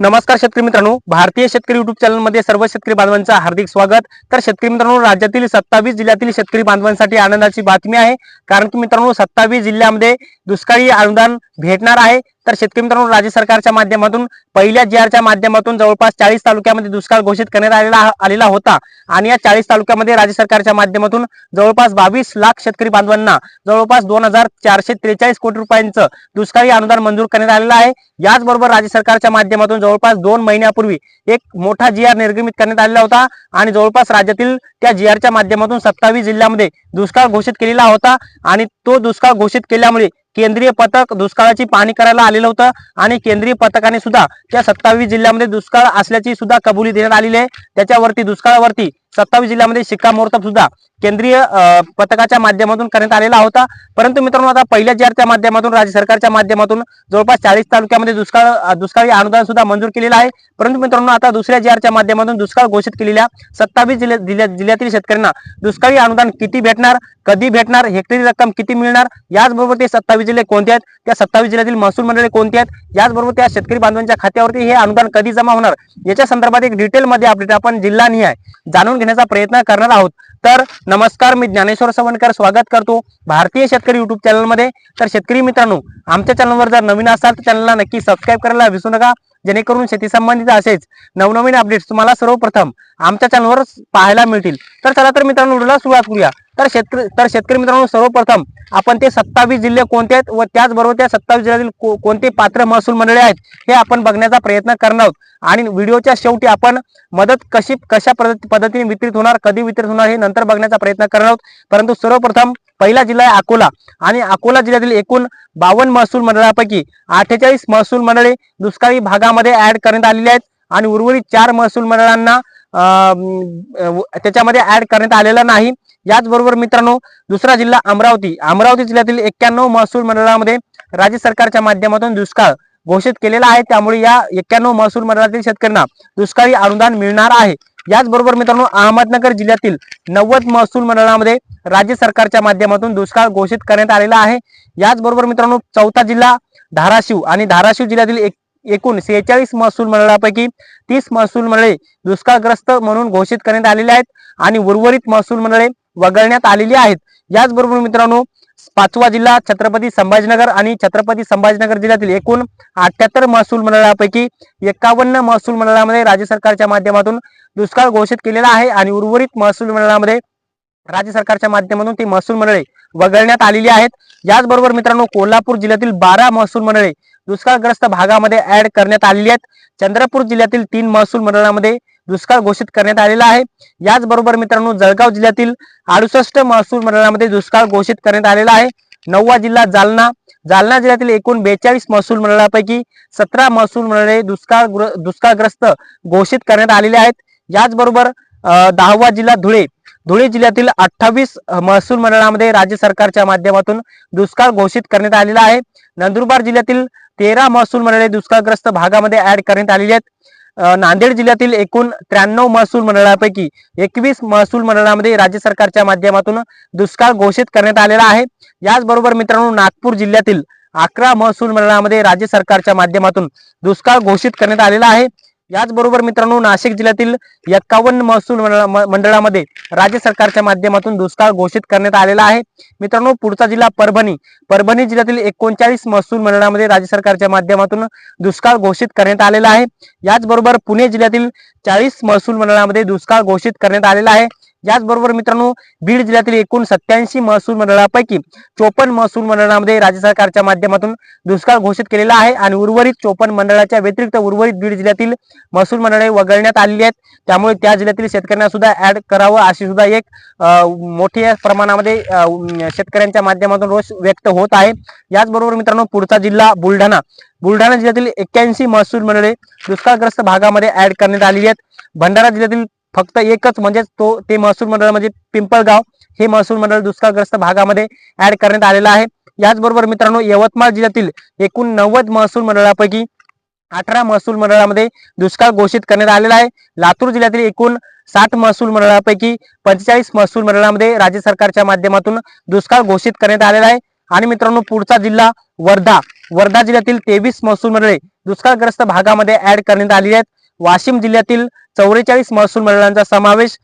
नमस्कार शेतकरी मित्रांनो. भारतीय शेतकरी युट्यूब चॅनलमध्ये सर्व शेतकरी बांधवांचं हार्दिक स्वागत. तर शेतकरी मित्रांनो राज्यातील सत्तावीस जिल्ह्यातील शेतकरी बांधवांसाठी आनंदाची बातमी आहे. कारण की मित्रांनो सत्तावीस जिल्ह्यामध्ये दुष्काळी अनुदान भेटणार आहे. तर शेतकरी मित्रांनो राज्य सरकारच्या माध्यमातून पहिल्या जी आरच्या माध्यमातून जवळपास चाळीस तालुक्यामध्ये दुष्काळ घोषित करण्यात आलेला आलेला होता. आणि या चाळीस तालुक्यामध्ये राज्य सरकारच्या माध्यमातून जवळपास बावीस लाख शेतकरी बांधवांना जवळपास दोन हजार चारशे त्रेचाळीस कोटी रुपयांचं दुष्काळी अनुदान मंजूर करण्यात आलेलं आहे. याचबरोबर राज्य सरकारच्या माध्यमातून जवळपास दोन महिन्यापूर्वी एक मोठा जी आर निर्गमित करण्यात आलेला होता आणि जवळपास राज्यातील त्या जी आरच्या माध्यमातून सत्तावीस जिल्ह्यामध्ये दुष्काळ घोषित केलेला होता आणि तो दुष्काळ घोषित केल्यामुळे केंद्रीय पथक दुष्काळाची पाहणी करायला आलेलं होतं आणि केंद्रीय पथकाने सुद्धा त्या सत्तावीस जिल्ह्यामध्ये दुष्काळ असल्याची सुद्धा कबुली देण्यात आलेली आहे. त्याच्यावरती दुष्काळावरती सत्तावीस जिल्ह्यामध्ये शिक्कामोर्तब सुद्धा केंद्रीय पथकाच्या माध्यमातून करण्यात आलेला होता. परंतु मित्रांनो आता पहिल्या जीआरच्या माध्यमातून राज्य सरकारच्या माध्यमातून जवळपास चाळीस तालुक्यामध्ये दुष्काळ दुष्काळी अनुदान सुद्धा मंजूर केलेलं आहे. परंतु मित्रांनो आता दुसऱ्या जीआरच्या माध्यमातून दुष्काळ घोषित केलेल्या सत्तावीस जिल्ह्यातील शेतकऱ्यांना दुष्काळी अनुदान किती भेटणार कधी भेटणार हेक्टरी रक्कम किती मिळणार याचबरोबर ते सत्तावीस जिल्हे कोणते आहेत त्या सत्तावीस जिल्ह्यातील महसूल मंडळे कोणते आहेत याचबरोबर त्या शेतकरी बांधवांच्या खात्यावरती हे अनुदान कधी जमा होणार याच्या संदर्भात एक डिटेलमध्ये अपडेट आपण जिल्हा निहाय जाणून घेण्याचा प्रयत्न करणार आहोत. तर नमस्कार मी ज्ञानेश्वर सवणकर स्वागत करतो भारतीय शेतकरी युट्यूब चॅनलमध्ये तर शेतकरी मित्रांनो आमच्या चॅनलवर जर नवीन असाल तर चॅनलला नक्की सबस्क्राईब करायला विसरू नका. जेणेकरून शेती संबंधित असेच नवनवीन अपडेट्स तुम्हाला सर्वप्रथम आमच्या चॅनलवर पाहायला मिळतील. तर चला तर मित्रांनो व्हिडिओला सुरुवात करूया. तर शेतकरी तर शेतकरी मित्रांनो सर्वप्रथम आपण ते सत्तावीस जिल्हे कोणते आहेत व त्याचबरोबर त्या सत्तावीस जिल्ह्यातील कोणते पात्र महसूल मंडळे आहेत हे आपण बघण्याचा प्रयत्न करणार आहोत. आणि व्हिडिओच्या शेवटी आपण मदत कशी कशा पद्धतीने वितरित होणार कधी वितरित होणार हे नंतर बघण्याचा प्रयत्न करणार आहोत. परंतु सर्वप्रथम पहिला जिल्हा आहे अकोला. आणि अकोला जिल्ह्यातील एकूण बावन्न महसूल मंडळापैकी अठ्ठेचाळीस महसूल मंडळे दुष्काळी भागामध्ये ऍड करण्यात आलेली आहेत. आणि उर्वरित चार महसूल मंडळांना त्याच्यामध्ये ऍड करण्यात आलेला नाही. याचबरोबर मित्रांनो दुसरा जिल्हा अमरावती. अमरावती जिल्ह्यातील एक्क्याण्णव महसूल मंडळामध्ये राज्य सरकारच्या माध्यमातून दुष्काळ घोषित केलेला आहे. त्यामुळे या एक्क्याण्णव महसूल मंडळातील शेतकऱ्यांना दुष्काळी अनुदान मिळणार आहे. याचबरोबर मित्रांनो अहमदनगर जिल्ह्यातील नव्वद महसूल मंडळामध्ये राज्य सरकारच्या माध्यमातून दुष्काळ घोषित करण्यात आलेला आहे. याचबरोबर मित्रांनो चौथा जिल्हा धाराशिव आणि धाराशिव जिल्ह्यातील एक एकूण सेहेचाळीस महसूल मंडळापैकी तीस महसूल मंडळे दुष्काळग्रस्त म्हणून घोषित करण्यात आलेले आहेत आणि उर्वरित महसूल मंडळे वगळण्यात आलेली आहेत. याचबरोबर मित्रांनो पाचवा जिल्हा छत्रपती संभाजीनगर आणि छत्रपती संभाजीनगर जिल्ह्यातील एकूण अठ्याहत्तर महसूल मंडळापैकी एकावन्न महसूल मंडळामध्ये राज्य सरकारच्या माध्यमातून दुष्काळ घोषित केलेला आहे आणि उर्वरित महसूल मंडळामध्ये राज्य सरकारच्या माध्यमातून ती महसूल मंडळे वगळण्यात आलेली आहेत. याचबरोबर मित्रांनो कोल्हापूर जिल्ह्यातील बारा महसूल मंडळे दुष्काळग्रस्त भागामध्ये ऍड करण्यात आलेली आहेत. चंद्रपूर जिल्ह्यातील तीन महसूल मंडळामध्ये दुष्काळ घोषित करण्यात आलेला आहे. याचबरोबर मित्रांनो जळगाव जिल्ह्यातील अडुसष्ट महसूल मंडळामध्ये दुष्काळ घोषित करण्यात आलेला आहे. नववा जिल्हा जालना. जालना जिल्ह्यातील एकूण बेचाळीस महसूल मंडळापैकी सतरा महसूल मंडळे दुष्काळ दुष्काळग्रस्त घोषित करण्यात आलेले आहेत. याचबरोबर दहावा जिल्हा धुळे. धुळे जिल्ह्यातील अठ्ठावीस महसूल मंडळामध्ये राज्य सरकारच्या माध्यमातून दुष्काळ घोषित करण्यात आलेला आहे. नंदुरबार जिल्ह्यातील तेरा महसूल मंडळे दुष्काळग्रस्त भागामध्ये ऍड करण्यात आलेली आहेत. नांदेड जिल्ह्यातील एकूण त्र्याण्णव महसूल मंडळापैकी एकवीस महसूल मंडळामध्ये राज्य सरकारच्या माध्यमातून दुष्काळ घोषित करण्यात आलेला आहे. याचबरोबर मित्रांनो नागपूर जिल्ह्यातील अकरा महसूल मंडळामध्ये राज्य सरकारच्या माध्यमातून दुष्काळ घोषित करण्यात आलेला आहे. याचबरोबर मित्रांनो नाशिक जिल्ह्यातील एक्कावन्न महसूल म- मंडळामध्ये राज्य सरकारच्या माध्यमातून दुष्काळ घोषित करण्यात आलेला आहे. मित्रांनो पुढचा जिल्हा परभणी. परभणी जिल्ह्यातील एकोणचाळीस महसूल मंडळामध्ये राज्य सरकारच्या माध्यमातून दुष्काळ घोषित करण्यात आलेला आहे. याचबरोबर पुणे जिल्ह्यातील चाळीस महसूल मंडळामध्ये दुष्काळ घोषित करण्यात आलेला आहे. याचबरोबर मित्रांनो बीड जिल्ह्यातील एकूण सत्याऐंशी महसूल मंडळापैकी चोपन्न महसूल मंडळामध्ये राज्य सरकारच्या माध्यमातून दुष्काळ घोषित केलेला आहे आणि उर्वरित चोपन्न मंडळाच्या व्यतिरिक्त उर्वरित बीड जिल्ह्यातील महसूल मंडळे वगळण्यात आलेली आहेत. त्यामुळे त्या जिल्ह्यातील शेतकऱ्यांना सुद्धा ऍड करावं अशी सुद्धा एक मोठ्या प्रमाणामध्ये शेतकऱ्यांच्या माध्यमातून रोष व्यक्त होत आहे. याचबरोबर मित्रांनो पुढचा जिल्हा बुलढाणा. बुलढाणा जिल्ह्यातील एक्क्याऐंशी महसूल मंडळे दुष्काळग्रस्त भागामध्ये ऍड करण्यात आलेली आहेत. भंडारा जिल्ह्यातील फक्त एकच म्हणजे तो ते महसूल मंडळ म्हणजे पिंपळगाव हे महसूल मंडळ दुष्काळग्रस्त भागामध्ये ऍड करण्यात आलेलं आहे. याचबरोबर मित्रांनो यवतमाळ जिल्ह्यातील एकूण नव्वद महसूल मंडळापैकी अठरा महसूल मंडळामध्ये दुष्काळ घोषित करण्यात आलेला आहे. लातूर जिल्ह्यातील एकूण सात महसूल मंडळापैकी पंचेचाळीस महसूल मंडळामध्ये राज्य सरकारच्या माध्यमातून दुष्काळ घोषित करण्यात आलेला आहे. आणि मित्रांनो पुढचा जिल्हा वर्धा. वर्धा जिल्ह्यातील तेवीस महसूल मंडळे दुष्काळग्रस्त भागामध्ये ऍड करण्यात आली आहेत. वाशिम जिल्ह्यातील चौवेचाळीस महसूल मंडळांचा समावेश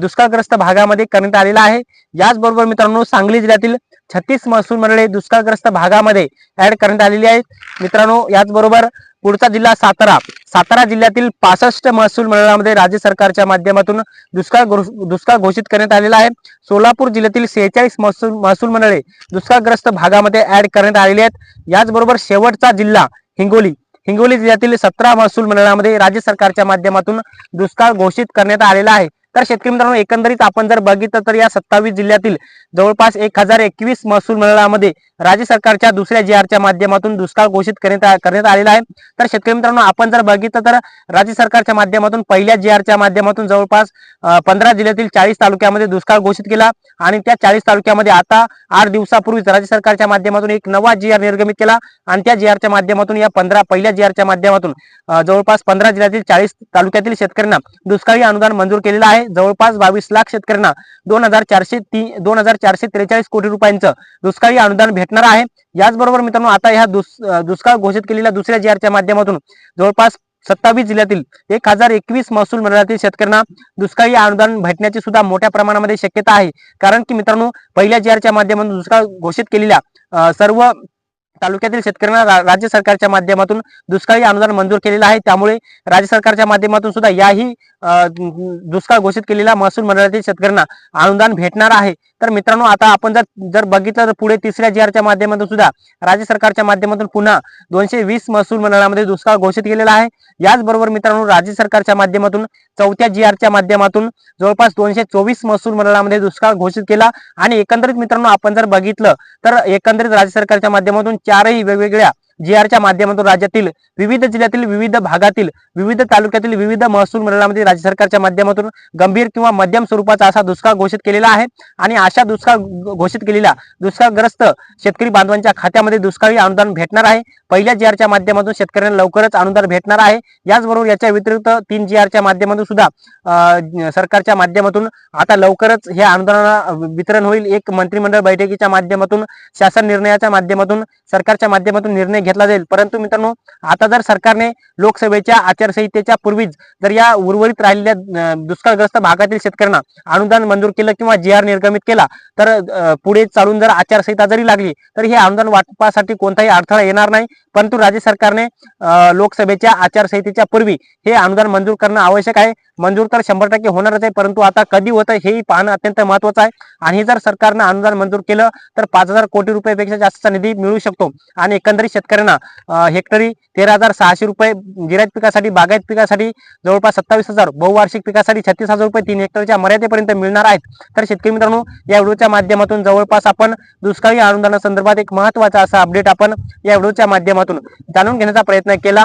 दुष्काळग्रस्त भागामध्ये करण्यात आलेला आहे. याचबरोबर मित्रांनो सांगली जिल्ह्यातील छत्तीस महसूल मंडळे दुष्काळग्रस्त भागामध्ये ऍड करण्यात आलेली आहेत. मित्रांनो याचबरोबर पुढचा जिल्हा सातारा. सातारा जिल्ह्यातील पासष्ट महसूल मंडळामध्ये राज्य सरकारच्या माध्यमातून दुष्काळ घोष- दुष्काळ घोषित करण्यात आलेला आहे. सोलापूर जिल्ह्यातील सेहेचाळीस महसूल महसूल मंडळे दुष्काळग्रस्त भागामध्ये ऍड करण्यात आलेली आहेत. याचबरोबर शेवटचा जिल्हा हिंगोली. हिंगोली जिल्ह्यातील सतरा महसूल मंडळामध्ये राज्य सरकारच्या माध्यमातून दुष्काळ घोषित करण्यात आलेला आहे. तर शेतकरी मित्रांनो एकंदरीत आपण जर बघितलं तर या सत्तावीस जिल्ह्यातील जवळपास एक हजार एकवीस महसूल मंडळामध्ये राज्य सरकारच्या दुसऱ्या जी आरच्या माध्यमातून दुष्काळ घोषित करण्यात आलेला आहे. तर शेतकरी मित्रांनो आपण जर बघितलं तर राज्य सरकारच्या माध्यमातून पहिल्या जी आरच्या माध्यमातून जवळपास पंधरा जिल्ह्यातील चाळीस तालुक्यामध्ये दुष्काळ घोषित केला आणि त्या चाळीस तालुक्यामध्ये आता आठ दिवसापूर्वीच राज्य सरकारच्या माध्यमातून एक नवा जी आर निर्गमित केला आणि त्या जी आरच्या माध्यमातून या पंधरा पहिल्या जी आरच्या माध्यमातून जवळपास पंधरा जिल्ह्यातील चाळीस तालुक्यातील शेतकऱ्यांना दुष्काळी अनुदान मंजूर केलेलं आहे. जवळपास बावीस लाख शेतकऱ्यांना दोन हजार चारशे तीन दोन हजार चारशे त्रेचाळीस कोटी रुपयांचं दुष्काळी अनुदान भेटणार आहे. याचबरोबर मित्रांनो आता ह्या दुस- दुष्काळ घोषित केलेल्या दुसऱ्या जी आरच्या माध्यमातून जवळपास सत्तावीस जिल्ह्यातील एक हजार एकवीस महसूल मंडळातील शेतकऱ्यांना दुष्काळी अनुदान भेटण्याची सुद्धा मोठ्या प्रमाणामध्ये शक्यता आहे. कारण की मित्रांनो पहिल्या जी आरच्या माध्यमातून दुष्काळ घोषित केलेल्या सर्व तालुक्यातील शेतकऱ्यांना राज्य सरकारच्या माध्यमातून दुष्काळी अनुदान मंजूर केलेलं आहे. त्यामुळे राज्य सरकारच्या माध्यमातून सुद्धा याही दुष्काळ घोषित केलेल्या महसूल मंडळातील शेतकऱ्यांना अनुदान भेटणार आहे. तर मित्रांनो आता आपण जर जर बघितलं तर पुढे तिसऱ्या जी आरच्या माध्यमातून सुद्धा राज्य सरकारच्या माध्यमातून पुन्हा दोनशे वीस महसूल मंडळामध्ये दुष्काळ घोषित केलेला आहे. याचबरोबर मित्रांनो राज्य सरकारच्या माध्यमातून चौथ्या जी आरच्या माध्यमातून जवळपास दोनशे चोवीस महसूल मंडळामध्ये दुष्काळ घोषित केला. आणि एकंदरीत मित्रांनो आपण जर बघितलं तर एकंदरीत राज्य सरकारच्या माध्यमातून चारही वेगवेगळ्या जी आरच्या माध्यमातून राज्यातील विविध जिल्ह्यातील विविध भागातील विविध तालुक्यातील विविध महसूल मंडळामध्ये राज्य सरकारच्या माध्यमातून गंभीर किंवा मध्यम स्वरूपाचा असा दुष्काळ घोषित केलेला आहे. आणि अशा दुष्काळ घोषित केलेल्या दुष्काळग्रस्त शेतकरी बांधवांच्या खात्यामध्ये दुष्काळी अनुदान भेटणार आहे. पहिल्या जी आरच्या माध्यमातून शेतकऱ्यांना लवकरच अनुदान भेटणार आहे. याचबरोबर याच्या व्यतिरिक्त तीन जी आरच्या माध्यमातून सुद्धा सरकारच्या माध्यमातून आता लवकरच हे अनुदाना वितरण होईल. एक मंत्रिमंडळ बैठकीच्या माध्यमातून शासन निर्णयाच्या माध्यमातून सरकारच्या माध्यमातून निर्णय घेतला जाईल. परंतु मित्रांनो आता जर सरकारने लोकसभेच्या आचारसंहितेच्या पूर्वीच जर या उर्वरित राहिलेल्या दुष्काळग्रस्त भागातील शेतकऱ्यांना अनुदान मंजूर केलं किंवा जी आर निर्गमित केला तर पुढे चालून जर आचारसंहिता जरी लागली तर हे अनुदान वाटपासाठी कोणताही अडथळा येणार नाही. परंतु राज्य सरकारने लोकसभेच्या आचारसंहितेच्या पूर्वी हे अनुदान मंजूर करणं आवश्यक आहे. मंजूर तर शंभर टक्के होणारच आहे परंतु आता कधी होतं हेही पाहणं अत्यंत महत्वाचं आहे. आणि जर सरकारनं अनुदान मंजूर केलं तर पाच हजार कोटी रुपयापेक्षा जास्तचा निधी मिळू शकतो. आणि एकंदरीत शेतकऱ्यांना अं, हेक्टरी तेरा हजार सहाशे रुपये जिरायत पिकासाठी बागायत पिकासाठी जवळपास सत्तावीस हजार बहुवार्षिक पिकासाठी छत्तीस हजार रुपये तीन हेक्टरच्या मर्यादेपर्यंत मिळणार आहेत. तर शेतकरी मित्रांनो या व्हिडिओच्या माध्यमातून जवळपास आपण दुष्काळी अनुदानासंदर्भात एक महत्त्वाचा असा अपडेट आपण या व्हिडिओच्या माध्यमातून जाणून घेण्याचा प्रयत्न केला.